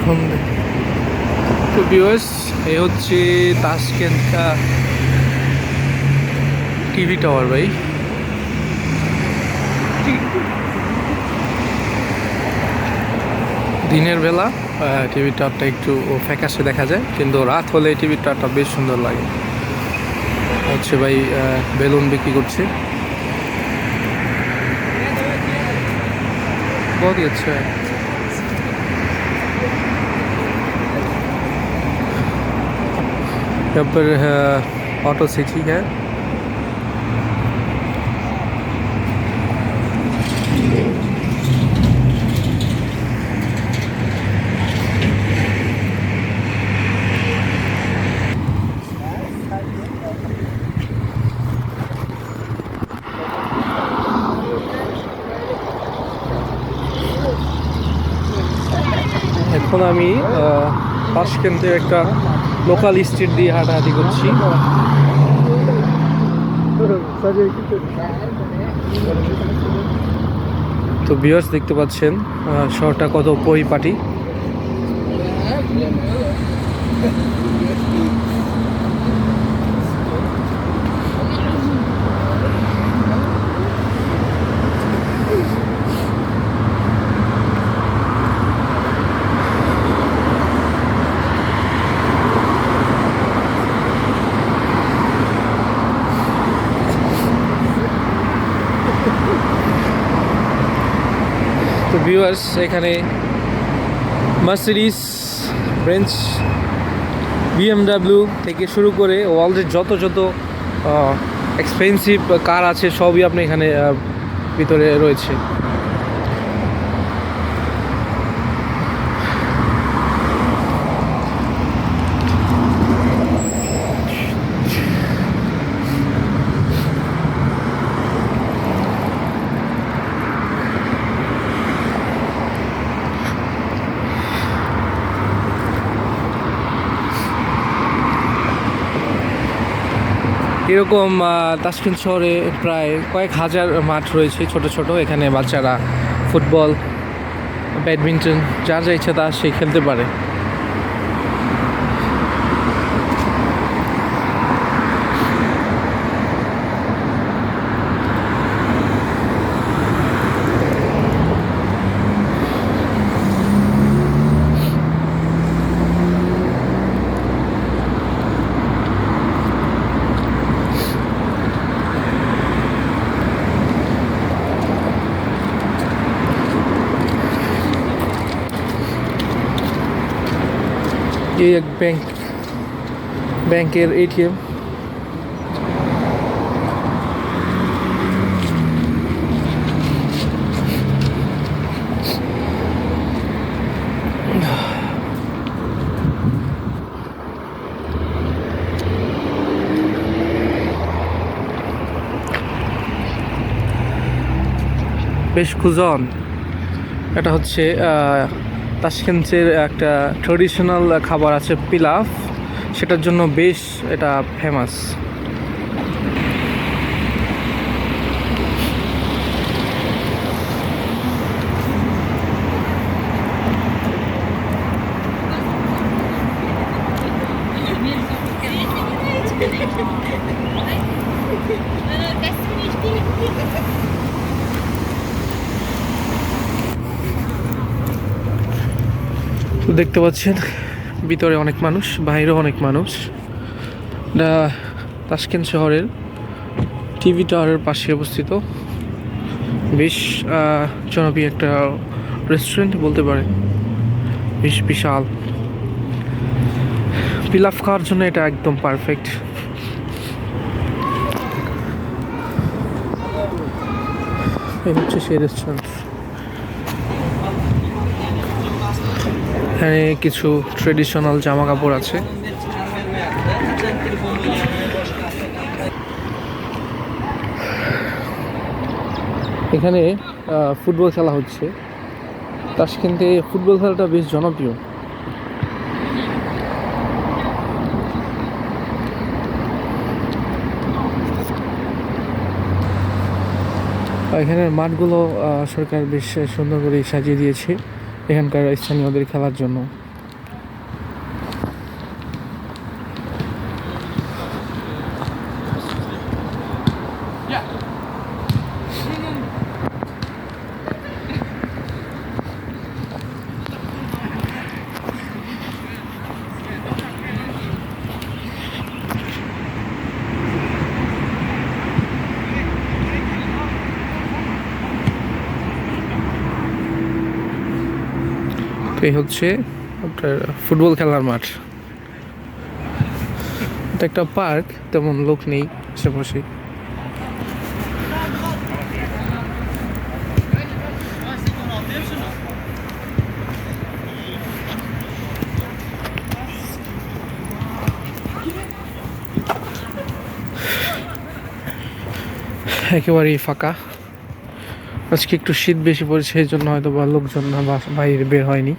এখন তো ভিউয়ার্স এ হচ্ছে তাসকেন্ট টিভি টাওয়ার ভাই দিনের বেলা টিভি টাওয়ারটা একটু ফ্যাকাশে দেখা যায় কিন্তু রাত হলে টিভি টাওয়ারটা বেশ সুন্দর লাগে হচ্ছে ভাই বেলুন বিক্রি করছে बहुत ही अच्छा है यहाँ पर अ, ऑटो सिटी है এখন আমি আহ, কেন্দ্রে একটা লোকাল স্ট্রিট দিয়ে হাঁটাহাঁটি করছি। তো বিয়ার্স দেখতে পাচ্ছেন শহরটা কত পরিপাটি। ভিউয়ার্স এখানে মার্সিডিস বেঞ্চ বিএমডাব্লিউ থেকে শুরু করে ওয়ার্ল্ডের যত যত এক্সপেন্সিভ কার আছে, সবই আপনি এখানে ভিতরে রয়েছে। এরকম তাসকিন শহরে প্রায় কয়েক হাজার মাঠ রয়েছে ছোট ছোট। এখানে বাচ্চারা ফুটবল, ব্যাডমিন্টন, যার যা ইচ্ছা তা সে খেলতে পারে। এই এক ব্যাংক ব্যাংকের এটিএম বেশ খুজন এটা হচ্ছে আহ, তাশকেন্টের একটা ট্রেডিশনাল খাবার আছে পিলাফ। সেটার জন্য বেশ এটা ফেমাস দেখতে পাচ্ছেন, ভিতরে অনেক মানুষ, বাইরেও অনেক মানুষ। এটা তাশকেন্ট শহরের টিভি টাওয়ারের পাশে অবস্থিত। বেশ জনপ্রিয় একটা রেস্টুরেন্ট বলতে পারেন। বেশ বিশাল। পিলাফ খাওয়ার জন্য এটা একদম পারফেক্ট এই হচ্ছে সেই রেস্টুরেন্ট এখানে কিছু ট্রেডিশনাল জামা কাপড় আছে। এখানে ফুটবল খেলা হচ্ছে। তাশকেন্টে ফুটবল খেলাটা বেশ জনপ্রিয়। এখানের মাঠগুলো সরকার বেশ সুন্দর করে সাজিয়ে দিয়েছে। এখানকার স্থানীয়দের খেলার জন্য। এই হচ্ছে আপনার ফুটবল খেলার মাঠ। এটা একটা পার্ক, তেমন লোক নেই আশেপাশে। একেবারেই ফাঁকা। আজকে একটু শীত বেশি পড়েছে সেই জন্য হয়তো বা লোকজন না বাইরে বের হয়নি।